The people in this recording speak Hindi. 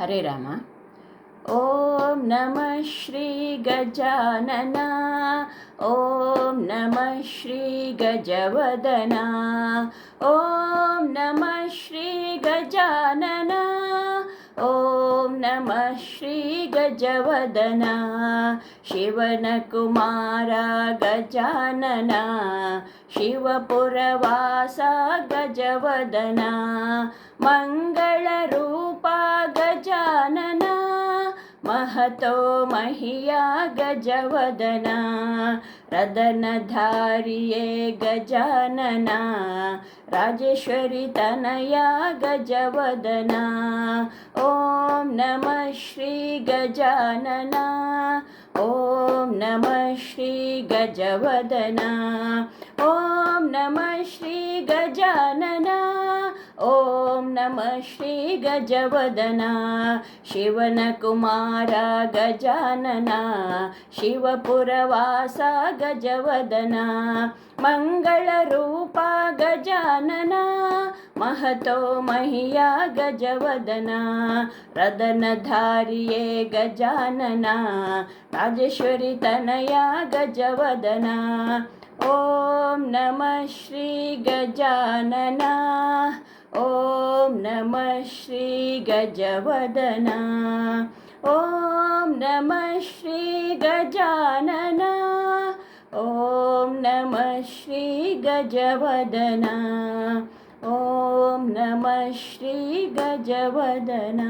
हरे रामा हाँ। ॐ नमः श्रीगजानना ॐ नमः श्रीगजवदना ॐ नमः श्रीगजानना ॐ नमः श्रीगजवदना शिवनकुमारा गजानना, शिवपुरवासा गजवदना मङ्गलरूपा महतो महिया गजवदना, रदनधारिये गजानना, राजेश्वरि तनया गजवदना ॐ नमः श्रीगजानना ॐ नमः श्रीगजवदना ॐ नमः श्रीगजानना ॐ नमः श्रीगजवदना शिवनकुमार गजानना शिवपुरवासा गजवदना मङ्गलरूपा गजानना महतो मह्या गजवदना रदनधारिये गजानना राजेश्वरि तनया गजवदना। ॐ नमः श्रीगजानना ॐ नमः श्रीगजवदना ॐ नमः श्रीगजानना ॐ नमः श्रीगजवदना ॐ नमः श्रीगजवदना